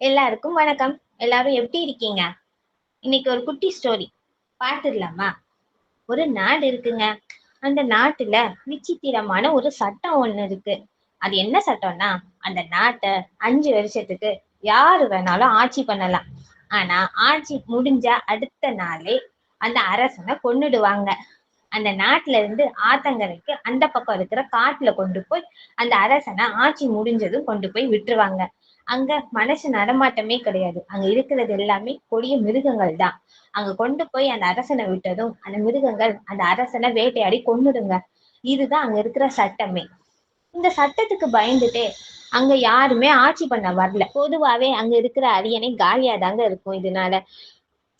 எல்லாருக்கும் வணக்கம். எல்லாரும் எப்படி இருக்கீங்க? இன்னைக்கு ஒரு குட்டி ஸ்டோரி பார்த்துடலாமா ஒரு நாடு இருக்குங்க. அந்த நாட்டுல விசித்திரமான ஒரு சட்டம் ஒண்ணு இருக்கு. அது என்ன சட்டம்னா அந்த நாட்டை அஞ்சு வருஷத்துக்கு யாரு வேணாலும் ஆட்சி பண்ணலாம். ஆனா ஆட்சி முடிஞ்ச அடுத்த நாளே அந்த அரசனை கொன்னுடுவாங்க. அந்த நாட்டுல இருந்து ஆத்தங்கரைக்கு அந்த பக்கம் இருக்கிற காட்டுல கொண்டு போய் அந்த அரசனை ஆட்சி முடிஞ்சதும் கொண்டு போய் விட்டுருவாங்க. அங்க மனசு நடமாட்டமே கிடையாது. அங்க இருக்கிறது எல்லாமே கொடிய மிருகங்கள் தான். அங்க கொண்டு போய் அந்த அரசனை விட்டதும் அந்த மிருகங்கள் அந்த அரசனை வேட்டையாடி கொண்டுடுங்க இதுதான் அங்க இருக்கிற சட்டமே. இந்த சட்டத்துக்கு பயந்துட்டே அங்க யாருமே ஆட்சி பண்ண வரல. பொதுவாவே அங்க இருக்கிற அரியணை காலியா தாங்க இருக்கும் இதனால.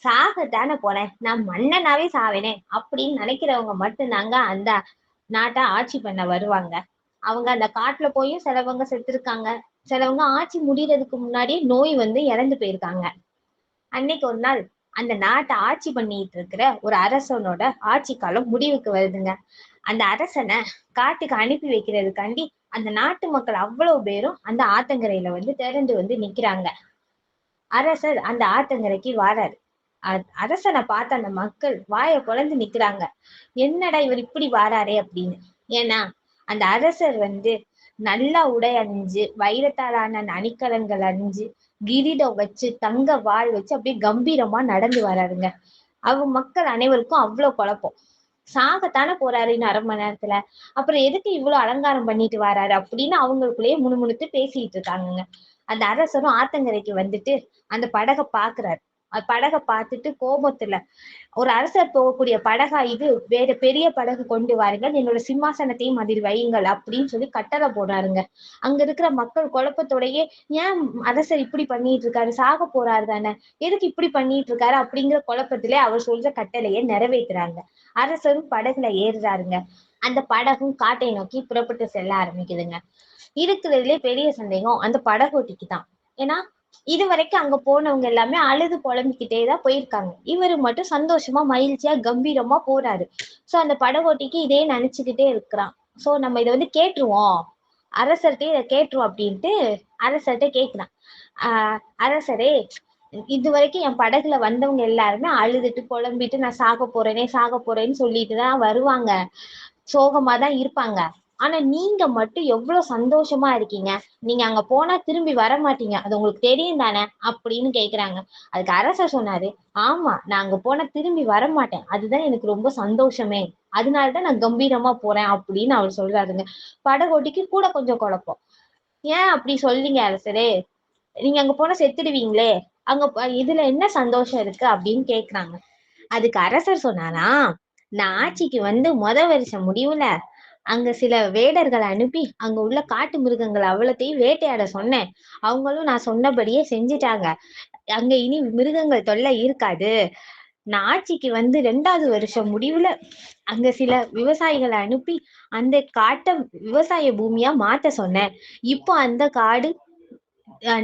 சாகத்தானே போனேன். நான் மன்னனாவே சாவேனே அப்படின்னு நினைக்கிறவங்க மட்டும்தாங்க அந்த நாட்டை ஆட்சி பண்ண வருவாங்க. அவங்க அந்த காட்டுல போயும் சிலவங்க செத்துருக்காங்க. சிலவங்க ஆட்சி முடியறதுக்கு முன்னாடியே நோய் வந்து இறந்து போயிருக்காங்க. அன்னைக்கு ஒரு நாள் அந்த நாட்டை ஆட்சி பண்ணிட்டு இருக்கிற ஒரு அரசனோட ஆட்சி காலம் முடிவுக்கு வருதுங்க. அந்த அரசனை காட்டுக்கு அனுப்பி வைக்கிறதுக்காண்டி அந்த நாட்டு மக்கள் அவ்வளவு பேரும் அந்த ஆத்தங்கரையில வந்து திரண்டு வந்து நிக்கிறாங்க. அரசர் அந்த ஆத்தங்கரைக்கு வாராரு. அரசனை பார்த்த அந்த மக்கள் வாயை குழந்து நிக்கிறாங்க. என்னடா இவர் இப்படி வாராரே அப்படின்னு. ஏன்னா அந்த அரசர் வந்து நல்லா உடை அணிஞ்சு வைரத்தாலான அந்த அணிஞ்சு கிரீடம் வச்சு தங்க வாழ் வச்சு அப்படியே கம்பீரமா நடந்து வராருங்க. அவங்க மக்கள் அனைவருக்கும் அவ்வளவு குழப்பம். சாகத்தானே போறாரு இன்னும் அரை மணி நேரத்துல. அப்புறம் எதுக்கு இவ்வளவு அலங்காரம் பண்ணிட்டு வராரு அப்படின்னு அவங்களுக்குள்ளேயே முணுமுணுத்து பேசிட்டு இருக்காங்கங்க. அந்த அரசரும் ஆத்தங்கரைக்கு வந்துட்டு அந்த படகை பாக்குறாரு. படகை பார்த்துட்டு கோபத்துல. ஒரு அரசர் போகக்கூடிய படகா இது? வேற பெரிய படகு கொண்டு வாருங்கள். என்னோட சிம்மாசனத்தையும் அதில் வையுங்கள் அப்படின்னு சொல்லி கட்டளை போடுறாருங்க அங்க இருக்கிற மக்கள் குழப்பத்தோடயே ஏன் அரசர் இப்படி பண்ணிட்டு இருக்காரு சாக போறாரு தானே? எதுக்கு இப்படி பண்ணிட்டு இருக்காரு அப்படிங்கிற குழப்பத்திலே அவர் சொல்ற கட்டளையை நிறைவேத்துறாங்க. அரசரும் படகுல ஏறுறாருங்க. அந்த படகும் காட்டை நோக்கி புறப்பட்டு செல்ல ஆரம்பிக்குதுங்க. இருக்கிறதுலே பெரிய சந்தேகம். அந்த படகோட்டிக்கு தான் ஏன்னா இது வரைக்கும் அங்க போனவங்க எல்லாமே அழுது புலம்பிக்கிட்டே தான் போயிருக்காங்க. இவரு மட்டும் சந்தோஷமா மகிழ்ச்சியா கம்பீரமா போறாரு. சோ அந்த படகோட்டிக்கு இதே நினைச்சுக்கிட்டே இருக்கிறான். சோ நம்ம இதை வந்து கேட்டுருவோம். அரசர்கிட்ட இதை கேட்டுருவோம் அப்படின்ட்டு அரசர்கிட்ட கேக்குறான். ஆஹ் அரசரே இது வரைக்கும் என் படகுல வந்தவங்க எல்லாருமே அழுதுட்டு புலம்பிட்டு நான் சாக போறேனே சாக போறேன்னு சொல்லிட்டு தான் வருவாங்க. சோகமா தான் இருப்பாங்க. ஆனா நீங்க மட்டும் எவ்வளவு சந்தோஷமா இருக்கீங்க? நீங்க அங்க போனா திரும்பி வர மாட்டீங்க அது உங்களுக்கு தெரியும் தானே? அப்படின்னு கேக்குறாங்க. அதுக்கு அரசர் சொன்னாரு ஆமா நான் அங்க போனா திரும்பி வர மாட்டேன் அதுதான் எனக்கு ரொம்ப சந்தோஷமே. அதனாலதான் நான் கம்பீரமா போறேன். அப்படின்னு அவர் சொல்றாருங்க. படகோட்டிக்கு கூட கொஞ்சம் குழப்பம். ஏன் அப்படி சொல்றீங்க அரசரே? நீங்க அங்க போனா செத்துடுவீங்களே? அங்க இதுல என்ன சந்தோஷம் இருக்கு? அப்படின்னு கேக்குறாங்க. அதுக்கு அரசர் சொன்னாரா நான் ஆட்சிக்கு வந்து முத வருஷம் முடிவுல அங்க சில வேடர்களை அனுப்பி அங்க உள்ள காட்டு மிருகங்கள் அவ்வளத்தையும் வேட்டையாட சொன்னேன். அவங்களும் நான் சொன்னபடியே செஞ்சுட்டாங்க. அங்க இனி மிருகங்கள் தொல்லை இருக்காது. நான் ஆட்சிக்கு வந்து ரெண்டாவது வருஷம் முடிவுல அங்க சில விவசாயிகளை அனுப்பி அந்த காட்டை விவசாய பூமியா மாத்த சொன்னேன். இப்போ அந்த காடு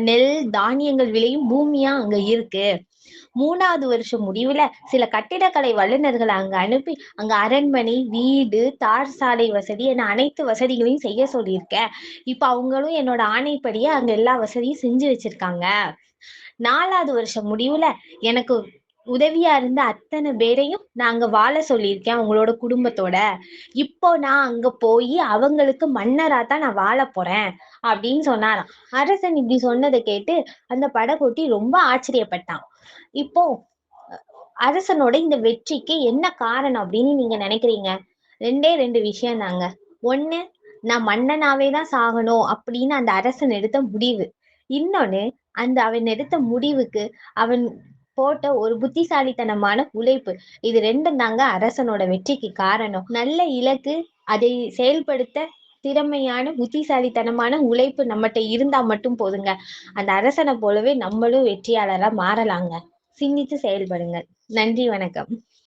நெல் தானியங்கள் விளையும் பூமியா அங்க இருக்கு. மூணாவது வருஷம் முடிவுல சில கட்டிடக்கலை வல்லுநர்களை அங்க அனுப்பி அங்க அரண்மனை வீடு தார் சாலை வசதி என அனைத்து வசதிகளையும் செய்ய சொல்லியிருக்கேன். இப்ப அவங்களும் என்னோட ஆணைப்படியே அங்க எல்லா வசதியும் செஞ்சு வச்சிருக்காங்க. நாலாவது வருஷம் முடிவுல எனக்கு உதவியா இருந்த அத்தனை பேரையும் நாங்க வாழ சொல்லியிருக்கேன் அவங்களோட குடும்பத்தோட. இப்போ நான் அங்க போய் அவங்களுக்கு மன்னரா தான் நான் வாழ போறேன் அப்படின்னு சொன்னாராம். அரசன் இப்படி சொன்னதை கேட்டு அந்த படகோட்டி ரொம்ப ஆச்சரியப்பட்டான். இப்போ அரசனோட இந்த வெற்றிக்கு என்ன காரணம் அப்படின்னு நீங்க நினைக்கிறீங்க? ரெண்டே ரெண்டு விஷயம் தாங்க. ஒண்ணு நான் மன்னனாவே தான் சாகணும் அப்படின்னு அந்த அரசன் எடுத்த முடிவு. இன்னொன்னு அந்த அவன் எடுத்த முடிவுக்கு அவன் போட்ட ஒரு புத்திசாலித்தனமான உழைப்பு. இது ரெண்டும் தாங்க அரசனோட வெற்றிக்கு காரணம். நல்ல இலக்கு அதை செயல்படுத்த திறமையான புத்திசாலித்தனமான உழைப்பு நம்மகிட்ட இருந்தா மட்டும் போதுங்க. அந்த அரசனை போலவே நம்மளும் வெற்றியாளரா மாறலாங்க. சிந்தித்து செயல்படுங்கள். நன்றி வணக்கம்.